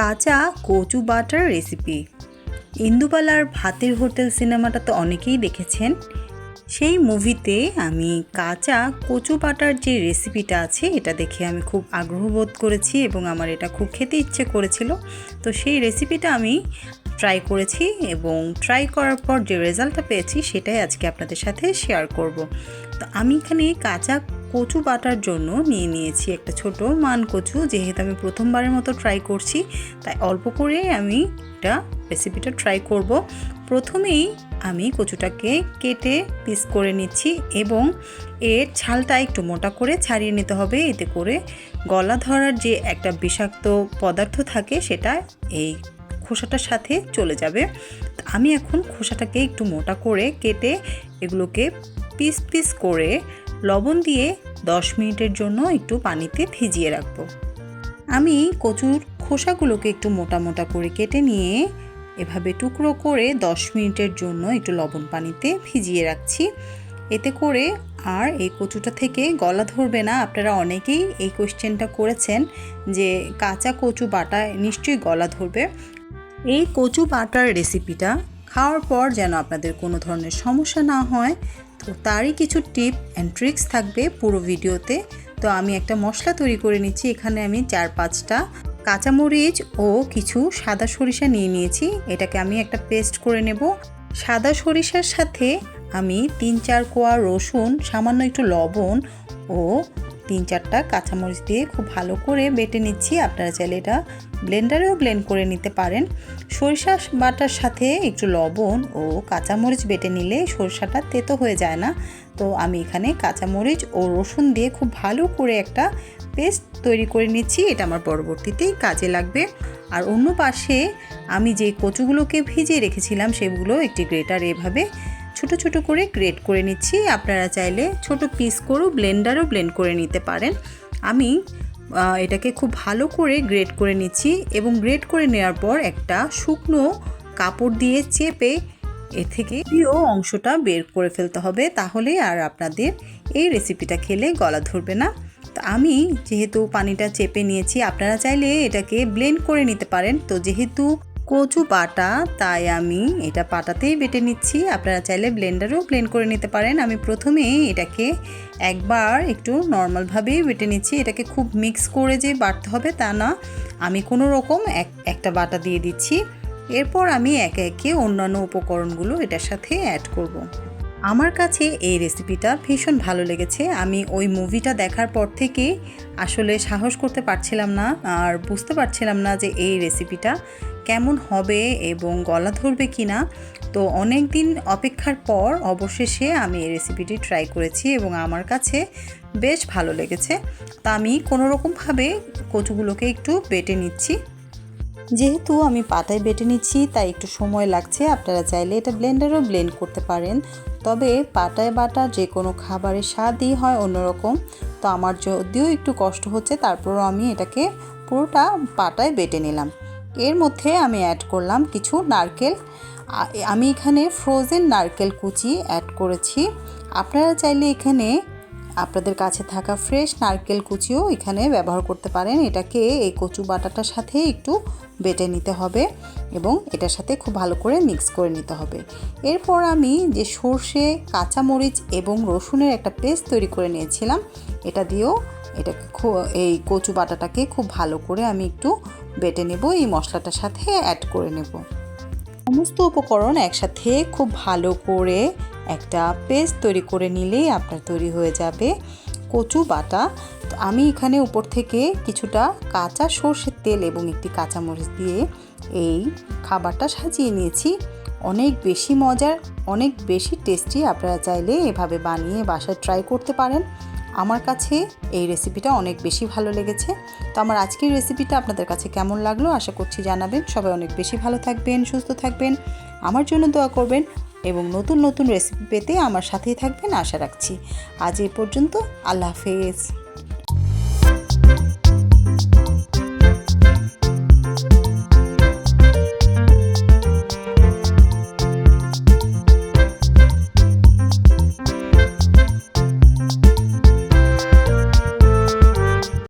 কাঁচা কচু butter recipe ইন্দুবালার ভাতের হোটেল সিনেমাটা তো অনেকেই দেখেছেন। সেই মুভিতে আমি কাঁচা কচু বাটার যে রেসিপিটা আছে, এটা দেখে আমি খুব আগ্রহ বোধ করেছি এবং আমার এটা খুব খেতে ইচ্ছে করেছিল। তো সেই রেসিপিটা আমি ট্রাই করেছি এবং ট্রাই করার পর যে রেজাল্টটা পেয়েছি, সেটাই আজকে আপনাদের সাথে শেয়ার করব। তো আমি এখানে কাঁচা কচু বাটার জন্য নিয়ে নিয়েছি একটা ছোট মান কচু। যেহেতু আমি প্রথমবারের মতো ট্রাই করছি, তাই অল্প করে আমি এটা রেসিপিটা ট্রাই করব। প্রথমেই আমি কচুটাকে কেটে পিস করে নিচ্ছি এবং এর ছালটা একটু মোটা করে ছাড়িয়ে নিতে হবে। এতে করে গলা ধরার যে একটা বিষাক্ত পদার্থ থাকে, সেটা এই খোসাটার সাথে চলে যাবে। আমি এখন খোসাটাকে একটু মোটা করে কেটে এগুলোকে পিস পিস করে লবণ দিয়ে 10 মিনিটের জন্য একটু পানিতে ভিজিয়ে রাখব। আমি কচুর খোসাগুলোকে একটু মোটা মোটা করে কেটে নিয়ে এভাবে টুকরো করে 10 মিনিটের জন্য একটু লবণ পানিতে ভিজিয়ে রাখছি। এতে করে আর এই কচুটা থেকে গলা ধরবে না। আপনারা অনেকেই এই কোশ্চেনটা করেছেন যে কাঁচা কচু বাটা নিশ্চয়ই গলা ধরবে। এই কচু বাটার রেসিপিটা খাওয়ার পর যেন আপনাদের কোনো ধরনের সমস্যা না হয় তো তারই কিছু টিপ অ্যান্ড ট্রিক্স থাকবে পুরো ভিডিওতে। তো আমি একটা মশলা তৈরি করে নিচ্ছি, এখানে আমি চার পাঁচটা কাঁচামরিচ ও কিছু সাদা সরিষা নিয়ে নিয়েছি। এটাকে আমি একটা পেস্ট করে নেব। সাদা সরিষার সাথে আমি তিন চার কোয়া রসুন, সামান্য একটু লবণ ও তিন চারটা কাঁচামরিচ দিয়ে খুব ভালো করে বেটে নিচ্ছি। আপনারা চাইলে এটা ব্লেন্ডারেও ব্লেন্ড করে নিতে পারেন। সরিষা বাটার সাথে একটু লবণ ও কাঁচামরিচ বেটে নিলে সরিষাটা তেতো হয়ে যায় না। তো আমি এখানে কাঁচামরিচ ও রসুন দিয়ে খুব ভালো করে একটা পেস্ট তৈরি করে নিচ্ছি। এটা আমার পরবর্তীতেই কাজে লাগবে। আর অন্য পাশে আমি যে কচুগুলোকে ভিজিয়ে রেখেছিলাম, সেগুলো একটি গ্রেটার এভাবে ছোট ছোট করে গ্রেট করে নিচ্ছি। আপনারা চাইলে ছোট পিস করেও ব্লেন্ডারও ব্লেন্ড করে নিতে পারেন। আমি এটাকে খুব ভালো করে গ্রেট করে নিচ্ছি এবং গ্রেট করে নেওয়ার পর একটা শুকনো কাপড় দিয়ে চেপে এ থেকে প্রিয় অংশটা বের করে ফেলতে হবে। তাহলে আর আপনাদের এই রেসিপিটা খেলে গলা ধরবে না। তো আমি যেহেতু পানিটা চেপে নিয়েছি, আপনারা চাইলে এটাকে ব্লেন্ড করে নিতে পারেন। তো যেহেতু কচু পাটা তাই আমি এটা পাটাতেই বেটে নিচ্ছি। আপনারা চাইলে ব্লেন্ডারও ব্লেন্ড করে নিতে পারেন। আমি প্রথমেই এটাকে একবার একটু নর্মালভাবেই বেটে নিচ্ছি। এটাকে খুব মিক্স করে যে বাটতে হবে তা না। আমি কোনো রকম এক, একটা বাটা দিয়ে দিচ্ছি। এরপর আমি একে একে অন্যান্য উপকরণগুলো এটার সাথে অ্যাড করব। আমার কাছে এই রেসিপিটা ভীষণ ভালো লেগেছে। আমি ওই মুভিটা দেখার পর থেকে আসলে সাহস করতে পারছিলাম না আর বুঝতে পারছিলাম না যে এই রেসিপিটা কেমন হবে এবং গলা ধরবে কি না তো অনেক দিন অপেক্ষার পর অবশেষে আমি এই রেসিপিটি ট্রাই করেছি এবং আমার কাছে বেশ ভালো লেগেছে। তা আমি কোনোরকমভাবে কচুগুলোকে একটু বেটে নিচ্ছি। যেহেতু আমি পাতায় বেটে নিচ্ছি, তাই একটু সময় লাগছে। আপনারা চাইলে এটা ব্লেন্ডারও ব্লেন্ড করতে পারেন। তবে পাটায় বাটা যে কোনো খাবারের স্বাদই হয় অন্যরকম। তো আমার যদিও একটু কষ্ট হচ্ছে, তারপরও আমি এটাকে পুরোটা পাটায় বেটে নিলাম। এর মধ্যে আমি অ্যাড করলাম কিছু নারকেল। আমি এখানে ফ্রোজেন নারকেল কুচি অ্যাড করেছি। আপনারা চাইলে এখানে আপনাদের কাছে থাকা ফ্রেশ নারকেল কুচিও এখানে ব্যবহার করতে পারেন। এটাকে এই কচু বাটাটার সাথে একটু বেটে নিতে হবে এবং এটার সাথে খুব ভালো করে মিক্স করে নিতে হবে। এরপর আমি যে সর্ষে, কাঁচামরিচ এবং রসুনের একটা পেস্ট তৈরি করে নিয়েছিলাম, এটা দিয়েও এটাকে এই কচু বাটাটাকে খুব ভালো করে আমি একটু বেটে নেব, এই মশলাটার সাথে অ্যাড করে নেব। সমস্ত উপকরণ একসাথে খুব ভালো করে একটা পেস্ট তৈরি করে নিলেই আপনার তৈরি হয়ে যাবে কচু বাটা। তো আমি এখানে উপর থেকে কিছুটা কাঁচা সর্ষের তেল এবং একটি কাঁচামরিচ দিয়ে এই খাবারটা সাজিয়ে নিয়েছি। অনেক বেশি মজার, অনেক বেশি টেস্টি আপনারা চাইলে এভাবে বানিয়ে বাসায় ট্রাই করতে পারেন। আমার কাছে এই রেসিপিটা অনেক বেশি ভালো লেগেছে। তো আমার আজকের রেসিপিটা আপনাদের কাছে কেমন লাগল আশা করছি জানাবেন। সবাই অনেক বেশি ভালো থাকবেন, সুস্থ থাকবেন। আমার জন্য দোয়া করবেন। এবং নতুন নতুন রেসিপি পেতে আমার সাথেই থাকবেন। আশা রাখছি। আজ এ পর্যন্ত আল্লাহ হাফেজ।